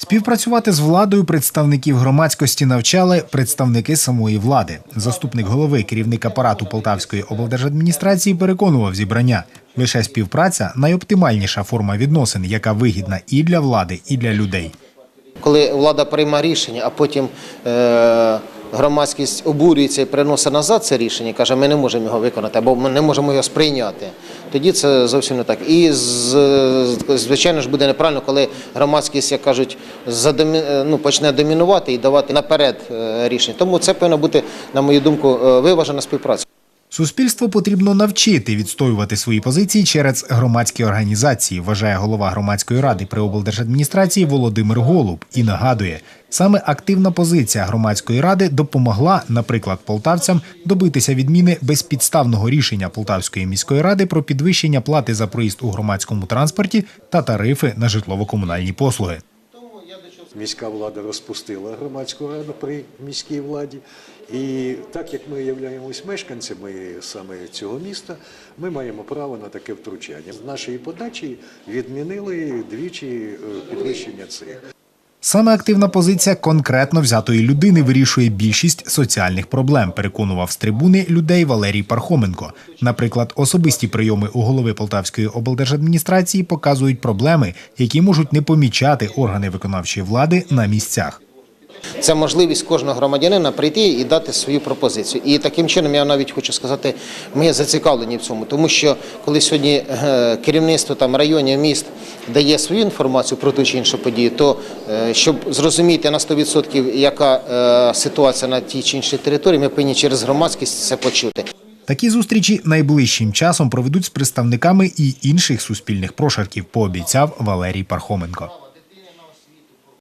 Співпрацювати з владою представників громадськості навчали представники самої влади. Заступник голови, керівник апарату Полтавської облдержадміністрації переконував зібрання. Лише співпраця найоптимальніша форма відносин, яка вигідна і для влади, і для людей. Коли влада приймає рішення, а потім е, громадськість обурюється і приносить назад це рішення, каже, ми не можемо його виконати, або ми не можемо його сприйняти. Тоді це зовсім не так. І звичайно ж буде неправильно, коли громадськість, як кажуть, задомі, е, ну, почне домінувати і давати наперед е, рішення. Тому це повинна бути, на мою думку, е, виважена співпраця. Суспільство потрібно навчити відстоювати свої позиції через громадські організації, вважає голова громадської ради при облдержадміністрації Володимир Голуб і нагадує, саме активна позиція громадської ради допомогла, наприклад, полтавцям добитися відміни безпідставного рішення Полтавської міської ради про підвищення плати за проїзд у громадському транспорті та тарифи на житлово-комунальні послуги. Міська влада розпустила громадську раду при міській владі. І так як ми являємось мешканцями саме цього міста, ми маємо право на таке втручання. З нашої подачі відмінили двічі е, підвищення цих. Саме активна позиція конкретно взятої людини вирішує більшість соціальних проблем, переконував з трибуни людей Валерій Пархоменко. Наприклад, особисті прийоми у голови Полтавської облдержадміністрації показують проблеми, які можуть не помічати органи виконавчої влади на місцях. Це можливість кожного громадянина прийти і дати свою пропозицію. І таким чином я навіть хочу сказати, ми зацікавлені в цьому, тому що коли сьогодні е, керівництво там районів міст дає свою інформацію про ту чи іншу подію, то е, щоб зрозуміти на 100% яка е, ситуація на тій чи іншій території, ми повинні через громадськість це почути. Такі зустрічі найближчим часом проведуть з представниками і інших суспільних прошарків, пообіцяв Валерій Пархоменко.